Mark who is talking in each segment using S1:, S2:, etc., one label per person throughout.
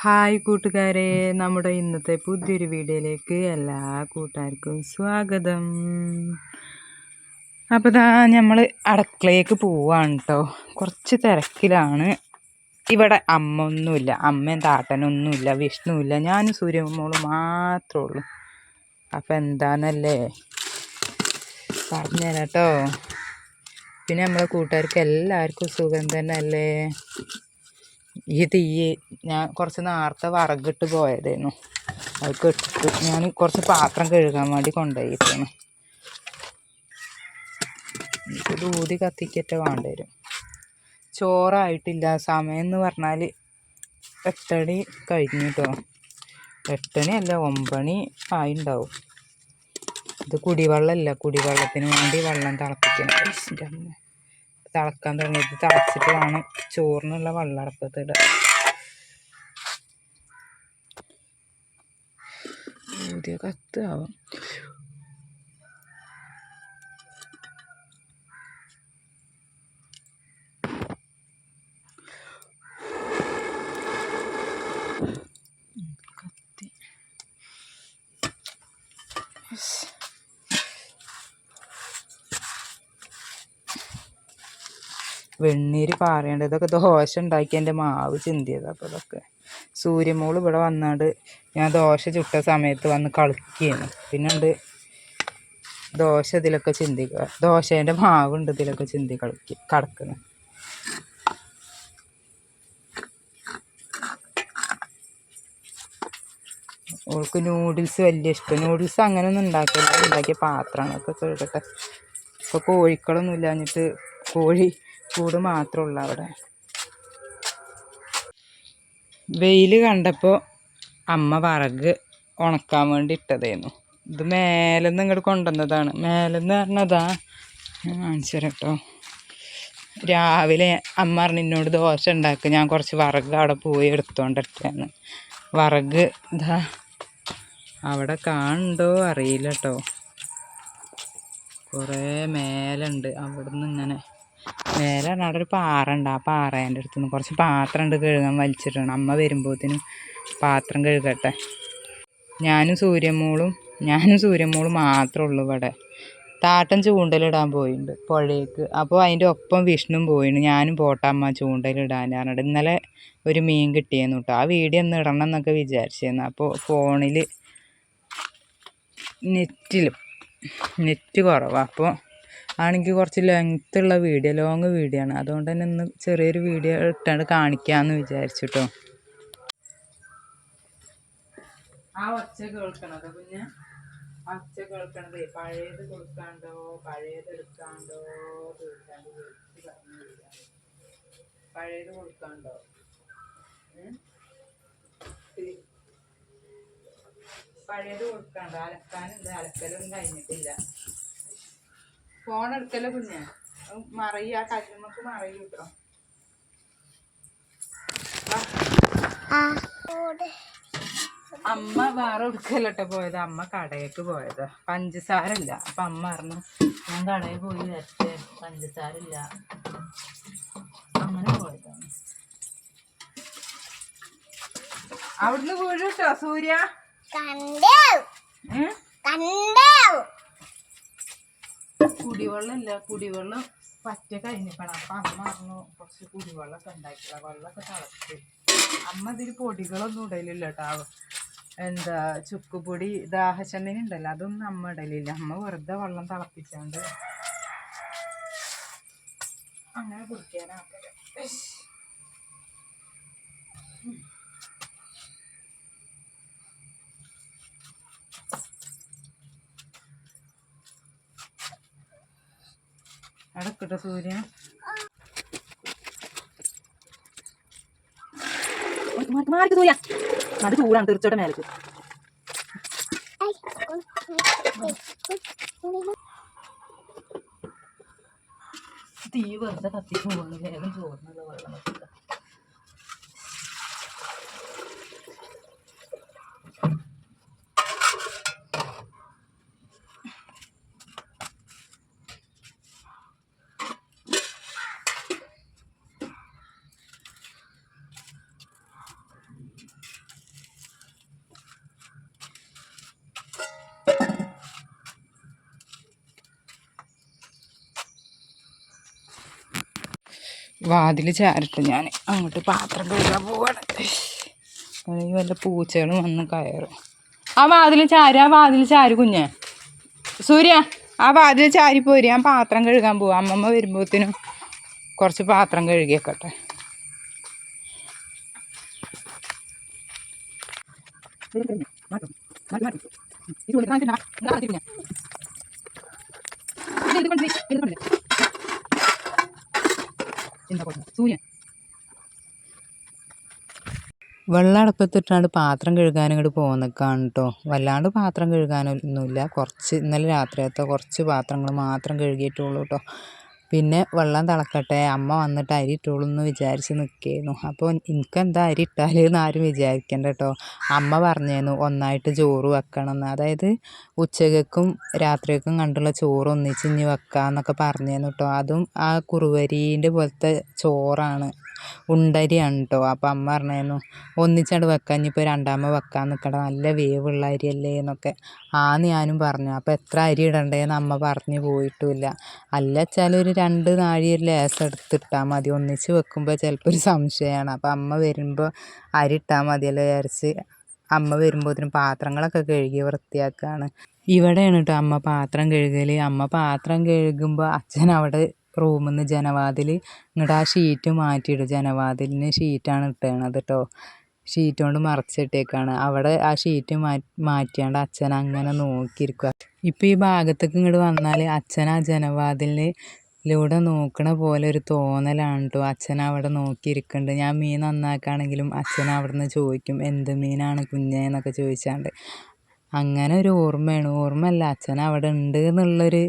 S1: Hi കൂട്ടുകാരെ നമ്മുടെ ഇന്നത്തെ പുതിയൊരു വീഡിയോയിലേക്ക് എല്ലാ കൂട്ടുകാർക്കും സ്വാഗതം. അപ്പോൾ ഇതാ നമ്മൾ അടുക്കളയിലേക്ക് പോവാണ് കേട്ടോ കുറച്ച് തിരക്കിലാണ്. ഇവിടെ അമ്മ ഒന്നുമില്ല. അമ്മയും താട്ടനൊന്നുമില്ല വിഷ്ണുവില്ല ഞാനും സൂര്യമോളും മാത്രമേ ഉള്ളൂ. അപ്പം എന്താണെന്നല്ലേ പറഞ്ഞുതരാം കേട്ടോ പിന്നെ നമ്മളെ കൂട്ടുകാർക്ക് എല്ലാവർക്കും സുഖം തന്നെ അല്ലേ ഈ തീ ഞാൻ കുറച്ച് നേരത്തെ വറകിട്ട് പോയതായിരുന്നു അത് കെട്ടിട്ട് ഞാൻ കുറച്ച് പാത്രം കഴുകാൻ വേണ്ടി കൊണ്ടുപോയിരുന്നു എനിക്ക് ദൂതി കത്തിക്കറ്റ വേണ്ടി വരും ചോറായിട്ടില്ല. സമയം എന്ന് പറഞ്ഞാൽ എട്ടണി കഴിഞ്ഞു കേട്ടോ എട്ടണി അല്ല ഒമ്പണി ആയിണ്ടാവും. ഇത് കുടിവെള്ളമല്ല കുടിവെള്ളത്തിന് വേണ്ടി വെള്ളം തിളപ്പിക്കണം. തിളക്കാൻ തുടങ്ങിയത് തിളച്ചിട്ട് വേണം ചോറിനുള്ള വെള്ളം അടുപ്പത്ത് ഇടുക പുതിയ കത്ത് വെണ്ണീര് പാറേണ്ടത് ഇതൊക്കെ ദോശ ഉണ്ടാക്കി എന്റെ മാവ് ചിന്തിയത് അപ്പോൾ ഇതൊക്കെ. സൂര്യമോൾ ഇവിടെ വന്നാണ്ട് ഞാൻ ദോശ ചുട്ട സമയത്ത് വന്ന് കളിക്കുകയാണ് പിന്നെ ഉണ്ട് ദോശ ഇതിലൊക്കെ ചിന്തിക്കുക ദോശേന്റെ മാവുണ്ട് ഇതിലൊക്കെ ചിന്തി കളിക്കുക കടക്കുന്നു ഓൾക്ക് നൂഡിൽസ് വലിയ ഇഷ്ടം. നൂഡിൽസ് അങ്ങനെയൊന്നും ഉണ്ടാക്കില്ല ഉണ്ടാക്കിയ പാത്രങ്ങളൊക്കെ കഴുകട്ടെ ഇപ്പോൾ കോഴിക്കളൊന്നും ഇല്ലാഞ്ഞിട്ട് കോഴി കൂട് മാത്രമേ ഉള്ളൂ അവിടെ. വെയിൽ കണ്ടപ്പോൾ അമ്മ വറക് ഉണക്കാൻ വേണ്ടി ഇട്ടതായിരുന്നു ഇത് മേലെന്ന് ഇങ്ങോട്ട് കൊണ്ടുവന്നതാണ്. മേലെന്ന് പറഞ്ഞതാ ഞാൻ കാണിച്ചു രാവിലെ അമ്മ പറഞ്ഞു എന്നോട് ദോശ ഉണ്ടാക്കുക ഞാൻ കുറച്ച് വറക് അവിടെ പോയി എടുത്തോണ്ടിരിക്കുകയാണ് വറക് ഇതാ അവിടെ കാണുണ്ടോ അറിയില്ല കേട്ടോ കുറേ മേലുണ്ട് അവിടുന്ന് ഇങ്ങനെ മേലെ അവിടെ ഒരു പാറ ഉണ്ട് ആ പാറേന്റെ അടുത്ത് നിന്ന് കുറച്ച് പാത്രം ഉണ്ട് കഴുകാൻ വലിച്ചിട്ടുണ്ട് അമ്മ വരുമ്പോഴത്തേനും പാത്രം കഴുകട്ടെ. ഞാനും സൂര്യമോളും ഞാനും സൂര്യമോളും മാത്രമേ ഉള്ളൂ ഇവിടെ. താട്ടൻ ചൂണ്ടലിടാൻ പോയിട്ടുണ്ട് പുഴയ്ക്ക് അപ്പോൾ അതിന്റെ ഒപ്പം വിഷ്ണു പോയിട്ടുണ്ട് ഞാനും പോട്ടമ്മ ചൂണ്ടലിടാൻ പറഞ്ഞിട്ട്. ഇന്നലെ ഒരു മീൻ കിട്ടിയെന്നു കേട്ടോ. ആ വീഡിയോ ഒന്ന് ഇടണം എന്നൊക്കെ വിചാരിച്ചിരുന്നു അപ്പോൾ ഫോണിൽ നെറ്റിൽ നെറ്റ് കുറവാണ് അപ്പോൾ ആണെങ്കിൽ കുറച്ച് ലെങ്ത് ഉള്ള വീഡിയോ ലോങ് വീഡിയോ ആണ്. അതുകൊണ്ട് തന്നെ ഇന്ന് ചെറിയൊരു വീഡിയോ ഇട്ടാണ്ട് കാണിക്കാമെന്ന് വിചാരിച്ചു കേട്ടോ ആ എടുക്കാണ്ടോ? പഴയത് കൊടുക്കാണ്ടോ. അലക്കാനുണ്ട്. അലക്കലൊന്നും കഴിഞ്ഞിട്ടില്ല. ഫോൺ എടുക്കല്ലോ പിന്നെ മറിയ ആ കല്ലുമ്മക്ക് മറയും കേട്ടോ. അമ്മ വേറെ എടുക്കല്ലോട്ടോ പോയത്. അമ്മ കടയിലേക്ക് പോയത്. പഞ്ചസാര ഇല്ല അപ്പൊ അമ്മ പറഞ്ഞു ഞാൻ കടയിൽ പോയി വരട്ടെ. പഞ്ചസാര ഇല്ല അങ്ങനെ പോയതാണ് അവിടുന്ന് വീഴും കേട്ടോ സൂര്യ?
S2: കണ്ടോ? കണ്ടു?
S1: കുടിവെള്ളം ഇല്ല കുടിവെള്ളം പറ്റ കഴിഞ്ഞിക്കണം അപ്പൊ അമ്മ പറഞ്ഞു കുറച്ച് കുടിവെള്ളമൊക്കെ ഉണ്ടാക്കില്ല വെള്ളമൊക്കെ തിളച്ച് അമ്മ ഇതിൽ പൊടികളൊന്നും ഇടലില്ല കേട്ടോ. എന്താ ചുക്കുപൊടി ദാഹച്ചമ്മീൻ ഉണ്ടല്ലോ അതൊന്നും അമ്മ ഇടലില്ല. അമ്മ വെറുതെ വെള്ളം തിളപ്പിച്ചാണ്ട് അങ്ങനെ കുടിക്കാനാക്കൽ അടക്കട്ടെ സൂര്യ. സൂര്യ. അത് ചൂടാണ് തീർച്ചയായിട്ടും മേലക്ക്. തീ വെറുതെ കത്തി പോവാണ് വേഗം ചോറിനുള്ള വെള്ളം. വാതിൽ ചാരിട്ട് ഞാൻ. അങ്ങോട്ട് പാത്രം കഴുകാൻ പോവാണ്. വല്ല പൂച്ചകളും വന്ന് കയറും. ആ വാതിൽ ചാരി ആ വാതിൽ ചാരി കുഞ്ഞെ. സൂര്യ ആ വാതിൽ ചാരി പോരി. ഞാൻ പാത്രം കഴുകാൻ പോവാ. അമ്മമ്മ വരുമ്പോഴത്തേനും കുറച്ച് പാത്രം കഴുകിയേക്കട്ടെ. സൂര്യൻ വെള്ളം അടുപ്പത്തിട്ടാണ്ട് പാത്രം കഴുകാനും ഇങ്ങോട്ട് പോകുന്നേക്കാണ് കേട്ടോ വല്ലാണ്ട് പാത്രം കഴുകാനൊന്നുമില്ല കുറച്ച് ഇന്നലെ രാത്രിയത്തെ കുറച്ച് പാത്രങ്ങൾ മാത്രം കഴുകിയിട്ടുള്ളൂ കേട്ടോ പിന്നെ വെള്ളം തിളക്കട്ടെ അമ്മ വന്നിട്ട് അരി ഇട്ടോളൂ എന്ന് വിചാരിച്ച് നിൽക്കുകയായിരുന്നു അപ്പോൾ എനിക്കെന്താ അരി ഇട്ടാലെന്ന് ആരും വിചാരിക്കണ്ട കേട്ടോ അമ്മ പറഞ്ഞേനു ഒന്നായിട്ട് ചോറ് വെക്കണം എന്ന് അതായത് ഉച്ചകൾക്കും രാത്രിക്കും കണ്ടുള്ള ചോറ് ഒന്നിച്ച് ഇനി വെക്കാമെന്നൊക്കെ പറഞ്ഞിരുന്നു കേട്ടോ അതും ആ കുറുവരീന്റെ പോലത്തെ ചോറാണ്. ഉണ്ടരിയാണ് കേട്ടോ അപ്പം അമ്മ പറഞ്ഞായിരുന്നു ഒന്നിച്ചങ്ങോട്ട് വെക്കാൻ ഇനിയിപ്പോൾ രണ്ടാമത് വെക്കാൻ നിൽക്കണ്ട നല്ല വേവുള്ള അരിയല്ലേ എന്നൊക്കെ. ആന്ന് ഞാനും പറഞ്ഞു. അപ്പോൾ എത്ര അരി ഇടണ്ടേന്ന് അമ്മ പറഞ്ഞു പോയിട്ടുമില്ല അല്ല രണ്ട് നാഴി ഒരു ലേസം എടുത്തിട്ടാൽ മതി. ഒന്നിച്ച് വെക്കുമ്പോൾ ചിലപ്പോൾ ഒരു സംശയമാണ് അപ്പോൾ അമ്മ വരുമ്പോൾ അരി ഇട്ടാൽ മതിയല്ലോ വിചാരിച്ച് അമ്മ വരുമ്പോഴത്തേനും പാത്രങ്ങളൊക്കെ കഴുകി വൃത്തിയാക്കുകയാണ് ഇവിടെയാണ് കേട്ടോ അമ്മ പാത്രം കഴുകൽ അമ്മ പാത്രം കഴുകുമ്പോൾ അച്ഛൻ അവിടെ റൂമിൽ ജനവാതിൽ ഇങ്ങോട്ട് ആ ഷീറ്റ് മാറ്റിയിടും. ജനവാതിലിന് ഷീറ്റാണ് ഇട്ടേണത് കേട്ടോ ഷീറ്റ് കൊണ്ട് മറച്ചിട്ടേക്കാണ്. അവിടെ ആ ഷീറ്റ് മാറ്റി മാറ്റിയാണ്ട് അച്ഛൻ അങ്ങനെ നോക്കിയിരിക്കുക ഇപ്പം ഈ ഭാഗത്തേക്ക് ഇങ്ങോട്ട് വന്നാൽ അച്ഛൻ ആ ജനവാതിലിലൂടെ നോക്കണ പോലെ ഒരു തോന്നലാണ് കേട്ടോ അച്ഛൻ അവിടെ നോക്കിയിരിക്കുന്നുണ്ട് ഞാൻ മീൻ നന്നാക്കാണെങ്കിലും അച്ഛൻ അവിടെ നിന്ന് ചോദിക്കും എന്ത് മീനാണ് കുഞ്ഞേ? എന്നൊക്കെ ചോദിച്ചാണ്ട്. അങ്ങനെ ഒരു ഓർമ്മയാണ്. ഓർമ്മയല്ല അച്ഛൻ അവിടെ ഉണ്ട് എന്നുള്ളൊരു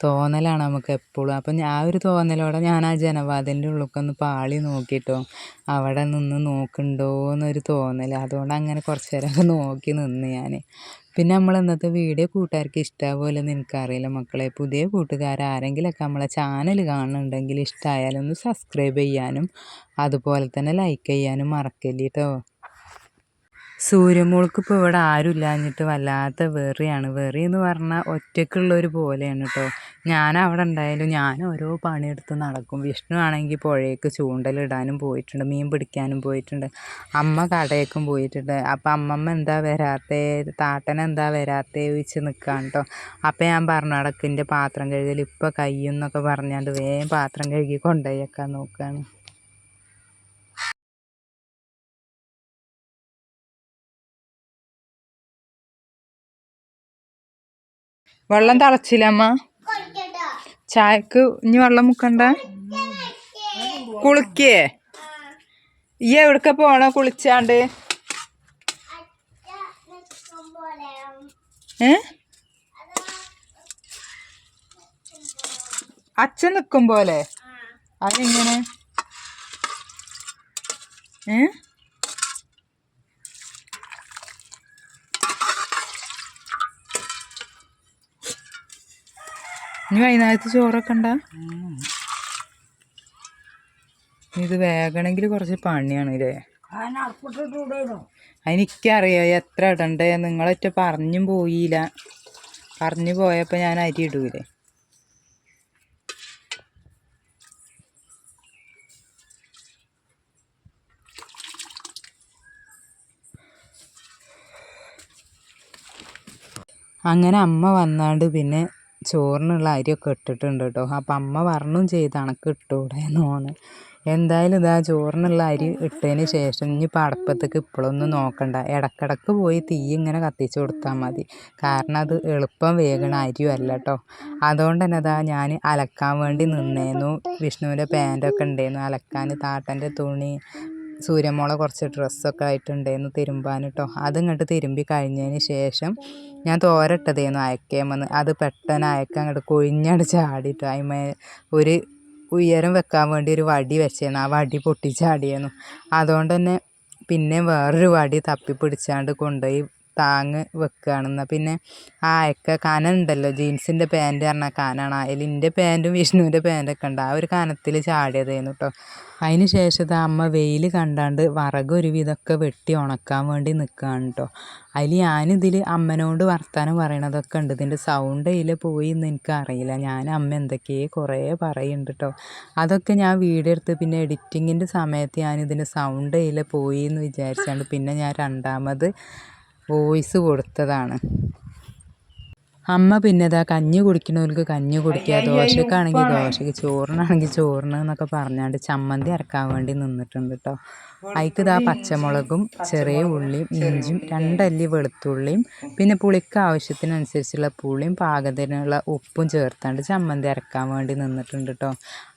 S1: തോന്നലാണ് നമുക്ക് എപ്പോഴും. അപ്പം ആ ഒരു തോന്നലോടെ ഞാൻ ആ ജനവാതിലിന്റെ ഉള്ളിലേക്കൊന്ന് പാളി നോക്കിയിട്ടോ അവിടെ നിന്ന് നോക്കുന്നുണ്ടോ എന്നൊരു തോന്നൽ അതുകൊണ്ട് അങ്ങനെ കുറച്ച് നേരമൊക്കെ നോക്കി നിന്ന് ഞാൻ പിന്നെ നമ്മൾ ഇന്നത്തെ വീഡിയോ കൂട്ടുകാർക്ക് ഇഷ്ടമാവുമല്ലോ എന്ന് എനിക്കറിയില്ല മക്കളെ. പുതിയ കൂട്ടുകാർ ആരെങ്കിലുമൊക്കെ നമ്മളെ ചാനൽ കാണുന്നുണ്ടെങ്കിൽ ഇഷ്ടമായാലും ഒന്ന് സബ്സ്ക്രൈബ് ചെയ്യാനും അതുപോലെ തന്നെ ലൈക്ക് ചെയ്യാനും മറക്കല്ലേ കേട്ടോ സൂര്യമോൾക്ക് ഇപ്പോൾ ഇവിടെ ആരും ഇല്ലാഞ്ഞിട്ട് വല്ലാത്ത വെറിയാണ്. വെറി എന്ന് പറഞ്ഞാൽ ഒറ്റയ്ക്കുള്ളൊരു പോലെയാണ് കേട്ടോ ഞാൻ അവിടെ ഉണ്ടായാലും ഞാൻ ഓരോ പണിയെടുത്ത് നടക്കും. വിഷ്ണു ആണെങ്കിൽ പുഴയ്ക്ക് ചൂണ്ടലിടാനും പോയിട്ടുണ്ട്. മീൻ പിടിക്കാനും പോയിട്ടുണ്ട്. അമ്മ കടയേക്കും പോയിട്ടുണ്ട്. അപ്പം അമ്മമ്മ എന്താ വരാത്തേ? താട്ടൻ എന്താ വരാത്തേ ചോദിച്ച് നിൽക്കുകയാണ് കേട്ടോ അപ്പം ഞാൻ പറഞ്ഞു അടക്കിന്റെ പാത്രം കഴുകൽ ഇപ്പം കയ്യെന്നൊക്കെ പറഞ്ഞാണ്ട് വേഗം പാത്രം കഴുകി കൊണ്ടുപോയേക്കാൻ നോക്കുകയാണ് വെള്ളം തിളച്ചില്ല അമ്മ. ചായക്ക് ഇനി വെള്ളം മുക്കണ്ട. കുളിക്കേ. ഈ എവിടക്ക പോണോ കുളിച്ചാണ്ട്? ഏ? അച്ഛൻ നിക്കും പോലെ. അതെങ്ങനെ? ഏ? ഇനി വൈകുന്നേരത്ത് ചോറൊക്കെ ഉണ്ടാ? ഇത് വേഗണമെങ്കിൽ കുറച്ച് പണിയാണ് ഇല്ലേ? എനിക്കറിയാം എത്ര ഇടണ്ടേ? നിങ്ങളൊറ്റ പറഞ്ഞും പോയില്ല. പറഞ്ഞു പോയപ്പോൾ ഞാൻ അരി ഇടൂലേ. അങ്ങനെ അമ്മ വന്നാണ്ട് പിന്നെ ചോറിനുള്ള അരിയൊക്കെ ഇട്ടിട്ടുണ്ട് കേട്ടോ. അപ്പം അമ്മ പറഞ്ഞും ചെയ്ത് അണക്ക് ഇട്ടൂടെ എന്നോന്ന് എന്തായാലും ഇതാ ചോറിനുള്ള അരി ഇട്ടതിന് ശേഷം ഇനിയിപ്പോൾ അടപ്പത്തേക്ക് ഇപ്പോഴൊന്നും നോക്കണ്ട. ഇടക്കിടക്ക് പോയി തീ ഇങ്ങനെ കത്തിച്ച് കൊടുത്താൽ മതി. കാരണം അത് എളുപ്പം വേകണ അരിയും അല്ല കേട്ടോ. അതുകൊണ്ട് തന്നെ അതാ ഞാൻ അലക്കാൻ വേണ്ടി നിന്നേന്നു. വിഷ്ണുവിന്റെ പാന്റൊക്കെ ഉണ്ടായിരുന്നു അലക്കാൻ താട്ടന്റെ തുണി സൂര്യമോളെ കുറച്ച് ഡ്രസ്സൊക്കെ ആയിട്ടുണ്ടായിരുന്നു തിരുമ്പാൻ കേട്ടോ അതിങ്ങോട്ട് തിരുമ്പി കഴിഞ്ഞതിന് ശേഷം ഞാൻ തോരട്ടതേന്ന് അയക്കേമെന്ന്. അത് പെട്ടെന്ന് അയക്കാൻ അങ്ങോട്ട് കൊഴിഞ്ഞാട് ചാടിട്ടോ. അതിമേ ഒരു ഉയരം വെക്കാൻ വേണ്ടി ഒരു വടി വെച്ചേന്നു. ആ വടി പൊട്ടിച്ചാടിയേന്നു. അതുകൊണ്ട് തന്നെ പിന്നെ വേറൊരു വടി തപ്പി പിടിച്ചാണ്ട് കൊണ്ടുപോയി താങ്ങ് വെക്കുകയാണെന്ന് പിന്നെ ആ അയക്ക കന ഉണ്ടല്ലോ ജീൻസിന്റെ പാന്റ് പറഞ്ഞാൽ കനാണ്. അതിൽ പാന്റും വിഷ്ണുവിന്റെ പാന്റൊക്കെ ഉണ്ട്. ആ ഒരു കനത്തിൽ ചാടിയതായിരുന്നു കേട്ടോ അതിന് ശേഷം അമ്മ വെയിൽ കണ്ടാണ്ട് വിറക് ഒരു വിധമൊക്കെ വെട്ടി ഉണക്കാൻ വേണ്ടി നിൽക്കുകയാണ് കേട്ടോ അതിൽ ഞാനിതിൽ അമ്മനോട് വർത്താനം പറയണതൊക്കെ ഉണ്ട്. ഇതിന്റെ സൗണ്ട് അതിൽ പോയി എന്ന് എനിക്കറിയില്ല ഞാൻ അമ്മ എന്തൊക്കെയോ കുറേ പറയുന്നുണ്ട് കേട്ടോ അതൊക്കെ ഞാൻ വീഡിയോ എടുത്ത് പിന്നെ എഡിറ്റിങ്ങിന്റെ സമയത്ത് ഞാൻ ഇതിന്റെ സൗണ്ട് അതിൽ പോയി എന്ന് വിചാരിച്ചാണ്ട് പിന്നെ ഞാൻ രണ്ടാമത് വോയിസ് കൊടുത്തതാണ്. അമ്മ പിന്നെ ഇതാ കഞ്ഞി കുടിക്കണവർക്ക് കഞ്ഞി കുടിക്കുക ദോശക്കാണെങ്കിൽ ദോശക്ക് ചോറിനാണെങ്കിൽ ചോറിന് എന്നൊക്കെ പറഞ്ഞാണ്ട് ചമ്മന്തി അരക്കാൻ വേണ്ടി നിന്നിട്ടുണ്ട് കേട്ടോ അതിക്ക് ഇതാ പച്ചമുളകും ചെറിയ ഉള്ളിയും ഇഞ്ചും രണ്ടല്ലി വെളുത്തുള്ളിയും പിന്നെ പുളിക്ക് ആവശ്യത്തിനനുസരിച്ചുള്ള പുളിയും പാകത്തിനുള്ള ഉപ്പും ചേർത്താണ്ട് ചമ്മന്തി അരക്കാൻ വേണ്ടി നിന്നിട്ടുണ്ട് കേട്ടോ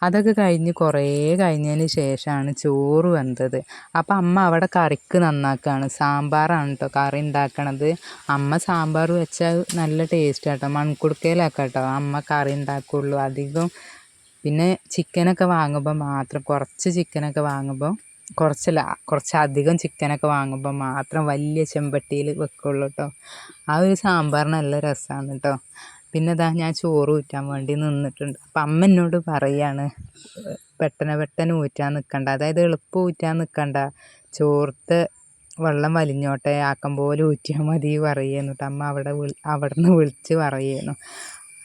S1: അതൊക്കെ കഴിഞ്ഞ് കുറേ കഴിഞ്ഞതിന് ശേഷമാണ് ചോറ് വെന്തത്. അപ്പം അമ്മ അവിടെ കറിക്ക് നന്നാക്കുകയാണ് സാമ്പാറാണ് കേട്ടോ കറി ഉണ്ടാക്കണത് അമ്മ സാമ്പാർ വെച്ചാൽ നല്ല ടേസ്റ്റ് കേട്ടോ മൺകുടുക്കയിലാക്കാം കേട്ടോ അമ്മ കറി ഉണ്ടാക്കുള്ളൂ അധികം. പിന്നെ ചിക്കനൊക്കെ വാങ്ങുമ്പോൾ മാത്രം കുറച്ച് ചിക്കനൊക്കെ വാങ്ങുമ്പോൾ കുറച്ചല്ല കുറച്ചധികം ചിക്കനൊക്കെ വാങ്ങുമ്പോൾ മാത്രം വലിയ ചെമ്പട്ടിയിൽ വെക്കുള്ളൂ കേട്ടോ ആ ഒരു സാമ്പാർ നല്ല രസമാണ് കേട്ടോ പിന്നെ ഇതാ ഞാൻ ചോറ് ഊറ്റാൻ വേണ്ടി നിന്നിട്ടുണ്ട്. അപ്പം അമ്മ എന്നോട് പറയാണ് പെട്ടെന്ന് പെട്ടെന്ന് ഊറ്റാൻ നിൽക്കണ്ട അതായത് എളുപ്പം ഊറ്റാൻ നിൽക്കണ്ട ചോർത്ത് വെള്ളം വലിഞ്ഞോട്ടെ ആക്കം പോലെ ഊറ്റിയാൽ മതി പറയുന്നു അമ്മ അവിടെ വിളി അവിടെ നിന്ന് വിളിച്ച് പറയുന്നു.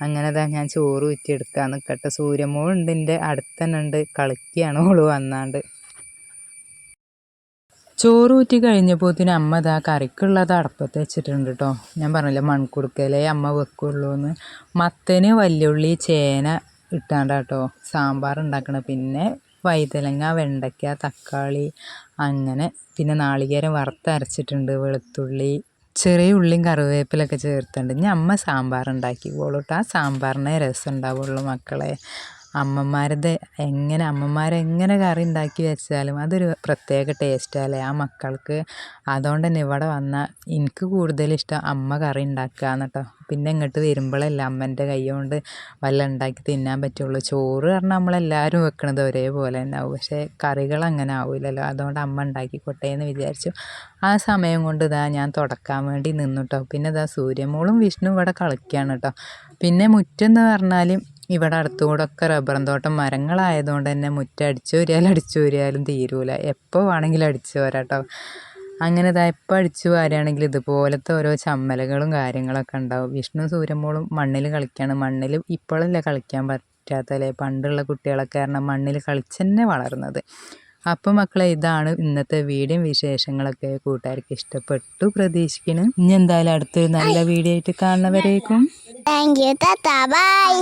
S1: അങ്ങനെ ദാ ഞാൻ ചോറ് ഊറ്റിയെടുക്കാൻ നിൽക്കട്ടെ സൂര്യമോളുണ്ട് എന്റെ അടുത്തന്നെ ഉണ്ട്. കളിക്കുകയാണ് ഓൾ വന്നാണ്ട്. ചോറ് കഴിഞ്ഞപ്പോൾ കഴിഞ്ഞപ്പോത്തിന് അമ്മ ഇതാ കറിക്കുള്ളത് അടപ്പത്ത് വെച്ചിട്ടുണ്ട് കേട്ടോ ഞാൻ പറഞ്ഞില്ലേ മൺകുടുക്കലേ അമ്മ വെക്കുള്ളൂ എന്ന് മത്തന് വല്യുള്ളി ചേന ഇട്ടാണ്ടാട്ടോ സാമ്പാർ ഉണ്ടാക്കണം. പിന്നെ വൈതലങ്ങ വെണ്ടയ്ക്ക തക്കാളി അങ്ങനെ പിന്നെ നാളികേരം വറുത്തരച്ചിട്ടുണ്ട് വെളുത്തുള്ളി. ചെറിയ ഉള്ളിയും കറിവേപ്പിലൊക്കെ ചേർത്തുണ്ട് ഇനി അമ്മ സാമ്പാർ ഉണ്ടാക്കി പോളൂട്ട് ആ സാമ്പാറിനെ രസം ഉണ്ടാവുള്ളൂ മക്കളെ. അമ്മമാരത് എങ്ങനെ അമ്മമാരെങ്ങനെ കറി ഉണ്ടാക്കി വെച്ചാലും അതൊരു പ്രത്യേക ടേസ്റ്റല്ലേ ആ മക്കൾക്ക് അതുകൊണ്ട് തന്നെ ഇവിടെ വന്നാൽ എനിക്ക് കൂടുതലിഷ്ടം അമ്മ കറി ഉണ്ടാക്കുകയെന്ന് കേട്ടോ പിന്നെ ഇങ്ങോട്ട് വരുമ്പോഴല്ലേ അമ്മേന്റെ കൈ കൊണ്ട് വല്ല ഉണ്ടാക്കി തിന്നാൻ പറ്റുള്ളൂ. ചോറ് പറഞ്ഞാൽ നമ്മളെല്ലാവരും വെക്കണത് ഒരേപോലെ തന്നെ ആവും. പക്ഷേ കറികൾ അങ്ങനെ ആവില്ലല്ലോ അതുകൊണ്ട് അമ്മ ഉണ്ടാക്കിക്കോട്ടെ എന്ന് വിചാരിച്ചു. ആ സമയം കൊണ്ട് ഇതാ ഞാൻ തുടക്കാൻ വേണ്ടി നിന്നു കേട്ടോ പിന്നെ ഇതാ സൂര്യമോളും വിഷ്ണു ഇവിടെ കളിക്കുകയാണ് കേട്ടോ പിന്നെ മുറ്റെന്ന് പറഞ്ഞാൽ ഇവിടെ അടുത്തുകൂടൊക്കെ റബ്ബറും തോട്ടം. മരങ്ങളായതുകൊണ്ട് തന്നെ മുറ്റം അടിച്ചു വരിയാലും അടിച്ചു വരിയാലും തീരൂല. എപ്പോൾ വേണമെങ്കിലും അടിച്ചു വരാട്ടോ. അങ്ങനെ ഇതാ എപ്പോൾ അടിച്ചു വാരുകയാണെങ്കിൽ ഇതുപോലത്തെ ഓരോ ചമ്മലകളും കാര്യങ്ങളൊക്കെ ഉണ്ടാവും. വിഷ്ണു സൂര്യമോളും മണ്ണിൽ കളിക്കുകയാണ് മണ്ണിൽ ഇപ്പോഴല്ലേ കളിക്കാൻ പറ്റാത്തല്ലേ? പണ്ടുള്ള കുട്ടികളൊക്കെ കാരണം മണ്ണിൽ കളിച്ച് തന്നെ വളർന്നത്. അപ്പം മക്കളെ ഇതാണ് ഇന്നത്തെ വീഡിയോ വിശേഷങ്ങളൊക്കെ. കൂട്ടുകാർക്ക് ഇഷ്ടപ്പെട്ടു പ്രതീക്ഷിക്കുന്നു. ഇനി എന്തായാലും അടുത്തൊരു നല്ല വീഡിയോ ആയിട്ട് കാണുന്നവരേക്കും.
S2: Thank you by